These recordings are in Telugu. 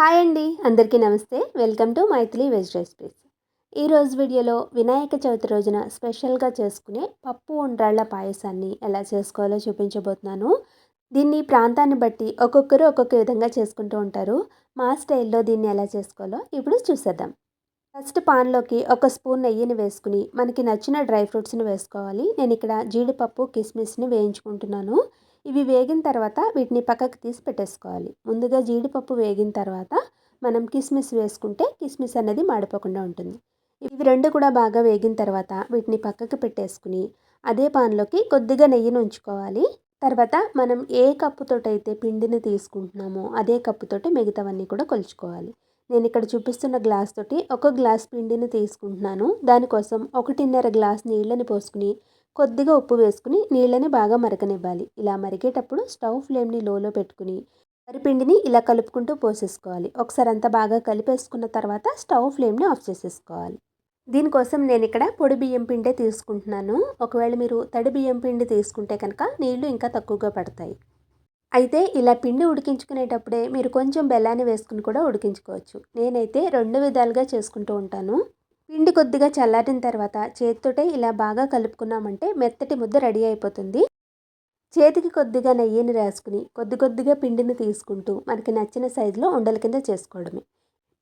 హాయ్ అండి అందరికీ నమస్తే. Welcome to Mythili veg recipes. ఈరోజు వీడియోలో వినాయక చవితి రోజున స్పెషల్గా చేసుకునే పప్పు ఉండ్రాళ్ళ పాయసాన్ని ఎలా చేసుకోవాలో చూపించబోతున్నాను. దీన్ని ప్రాంతాన్ని బట్టి ఒక్కొక్కరు ఒక్కొక్క విధంగా చేసుకుంటూ ఉంటారు. మా స్టైల్లో దీన్ని ఎలా చేసుకోవాలో ఇప్పుడు చూసేద్దాం. ఫస్ట్ పాన్లోకి ఒక స్పూన్ నెయ్యిని వేసుకుని మనకి నచ్చిన డ్రై ఫ్రూట్స్ని వేసుకోవాలి. నేను ఇక్కడ జీడిపప్పు కిస్మిస్ని వేయించుకుంటున్నాను. ఇవి వేగిన తర్వాత వీటిని పక్కకు తీసి పెట్టేసుకోవాలి. ముందుగా జీడిపప్పు వేగిన తర్వాత మనం కిస్మిస్ వేసుకుంటే కిస్మిస్ అనేది మాడిపోకుండా ఉంటుంది. ఇవి రెండు కూడా బాగా వేగిన తర్వాత వీటిని పక్కకు పెట్టేసుకుని అదే పాన్లోకి కొద్దిగా నెయ్యిని ఉంచుకోవాలి. తర్వాత మనం ఏ కప్పుతోటైతే పిండిని తీసుకుంటున్నామో అదే కప్పుతోటి మిగతావన్నీ కూడా కొలుచుకోవాలి. నేను ఇక్కడ చూపిస్తున్న గ్లాస్ తోటి ఒక గ్లాస్ పిండిని తీసుకుంటున్నాను. దానికోసం ఒకటిన్నర గ్లాస్ నీళ్ళని పోసుకుని కొద్దిగా ఉప్పు వేసుకుని నీళ్ళని బాగా మరగనివ్వాలి. ఇలా మరిగేటప్పుడు స్టవ్ ఫ్లేమ్ని లోలో పెట్టుకుని వరిపిండిని ఇలా కలుపుకుంటూ పోసేసుకోవాలి. ఒకసారి అంతా బాగా కలిపేసుకున్న తర్వాత స్టవ్ ఫ్లేమ్ని ఆఫ్ చేసేసుకోవాలి. దీనికోసం నేను ఇక్కడ పొడి బియ్యం పిండే తీసుకుంటున్నాను. ఒకవేళ మీరు తడి బియ్యం పిండి తీసుకుంటే కనుక నీళ్ళు ఇంకా తక్కువగా పడతాయి. అయితే ఇలా పిండి ఉడికించుకునేటప్పుడే మీరు కొంచెం బెల్లాన్ని వేసుకుని కూడా ఉడికించుకోవచ్చు. నేనైతే రెండు విధాలుగా చేసుకుంటూ ఉంటాను. పిండి కొద్దిగా చల్లారిన తర్వాత చేతితోటే ఇలా బాగా కలుపుకున్నామంటే మెత్తటి ముద్ద రెడీ అయిపోతుంది. చేతికి కొద్దిగా నెయ్యిని రాసుకుని కొద్ది కొద్దిగా పిండిని తీసుకుంటూ మనకి నచ్చిన సైజులో ఉండల కింద చేసుకోవడమే.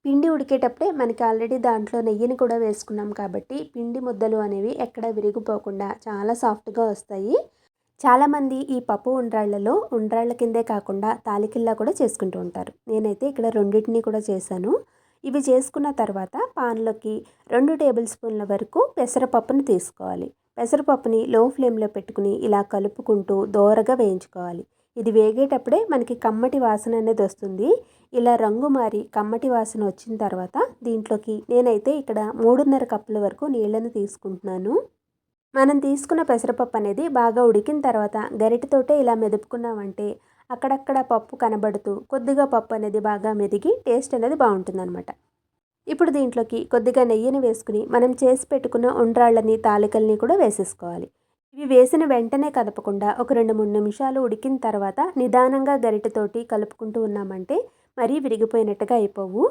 పిండి ఉడికేటప్పుడే మనకి ఆల్రెడీ దాంట్లో నెయ్యిని కూడా వేసుకున్నాం కాబట్టి పిండి ముద్దలు అనేవి ఎక్కడ విరిగిపోకుండా చాలా సాఫ్ట్గా వస్తాయి. చాలామంది ఈ పప్పు ఉండ్రాళ్ళలో ఉండ్రాళ్ళ కిందే కాకుండా తాలికిల్లా కూడా చేసుకుంటూ ఉంటారు. నేనైతే ఇక్కడ రెండింటినీ కూడా చేశాను. ఇవి చేసుకున్న తర్వాత పాన్లోకి రెండు టేబుల్ స్పూన్ల వరకు పెసరపప్పును తీసుకోవాలి. పెసరపప్పుని లో ఫ్లేమ్లో పెట్టుకుని ఇలా కలుపుకుంటూ దోరగా వేయించుకోవాలి. ఇది వేగేటప్పుడే మనకి కమ్మటి వాసన అనేది వస్తుంది. ఇలా రంగు మారి కమ్మటి వాసన వచ్చిన తర్వాత దీంట్లోకి నేనైతే ఇక్కడ మూడున్నర కప్పుల వరకు నీళ్ళని తీసుకుంటున్నాను. మనం తీసుకున్న పెసరపప్పు అనేది బాగా ఉడికిన తర్వాత గరిటతోటే ఇలా మెదుపుకున్నామంటే అక్కడక్కడ పప్పు కనబడుతూ కొద్దిగా పప్పు అనేది బాగా మెదిగి టేస్ట్ అనేది బాగుంటుందన్నమాట. ఇప్పుడు దీంట్లోకి కొద్దిగా నెయ్యిని వేసుకుని మనం చేసి పెట్టుకున్న ఉండ్రాళ్ళని తాలికల్ని కూడా వేసేసుకోవాలి. ఇవి వేసిన వెంటనే కదపకుండా ఒక రెండు మూడు నిమిషాలు ఉడికిన తర్వాత నిదానంగా గరిటెతోటి కలుపుకుంటూ ఉన్నామంటే మరీ విరిగిపోయినట్టుగా అయిపోవు.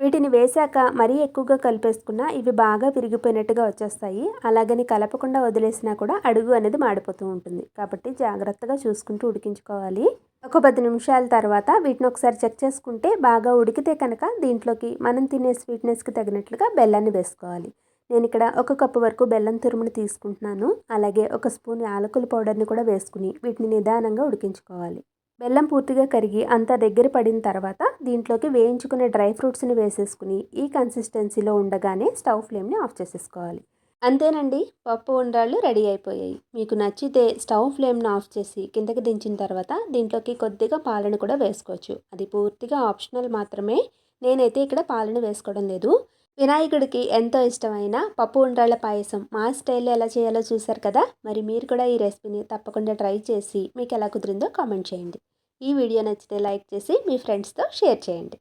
వీటిని వేశాక మరీ ఎక్కువగా కలిపేసుకున్నా ఇవి బాగా విరిగిపోయినట్టుగా వచ్చేస్తాయి. అలాగని కలపకుండా వదిలేసినా కూడా అడుగు అనేది మాడిపోతూ ఉంటుంది. కాబట్టి జాగ్రత్తగా చూసుకుంటూ ఉడికించుకోవాలి. ఒక పది నిమిషాల తర్వాత వీటిని ఒకసారి చెక్ చేసుకుంటే బాగా ఉడికితే కనుక దీంట్లోకి మనం తినే స్వీట్నెస్కి తగినట్లుగా బెల్లాన్ని వేసుకోవాలి. నేను ఇక్కడ ఒక కప్పు వరకు బెల్లం తురుముని తీసుకుంటున్నాను. అలాగే ఒక స్పూన్ యాలకుల పౌడర్ని కూడా వేసుకుని వీటిని నిదానంగా ఉడికించుకోవాలి. బెల్లం పూర్తిగా కరిగి అంత దగ్గర పడిన తర్వాత దీంట్లోకి వేయించుకునే డ్రై ఫ్రూట్స్ని వేసేసుకుని ఈ కన్సిస్టెన్సీలో ఉండగానే స్టవ్ ఫ్లేమ్ని ఆఫ్ చేసేసుకోవాలి. అంతేనండి. పప్పు ఉండ్రాళ్ళు రెడీ అయిపోయాయి. మీకు నచ్చితే స్టవ్ ఫ్లేమ్ను ఆఫ్ చేసి కిందకి దించిన తర్వాత దీంట్లోకి కొద్దిగా పాలను కూడా వేసుకోవచ్చు. అది పూర్తిగా ఆప్షనల్ మాత్రమే. నేనైతే ఇక్కడ పాలను వేసుకోవడం లేదు. వినాయకుడికి ఎంతో ఇష్టమైన పప్పు ఉండ్రాళ్ళ పాయసం మా స్టైల్లో ఎలా చేయాలో చూశారు కదా? మరి మీరు కూడా ఈ రెసిపీని తప్పకుండా ట్రై చేసి మీకు ఎలా కుదిరిందో కామెంట్ చేయండి. ఈ వీడియో నచ్చితే లైక్ చేసి మీ ఫ్రెండ్స్తో షేర్ చేయండి.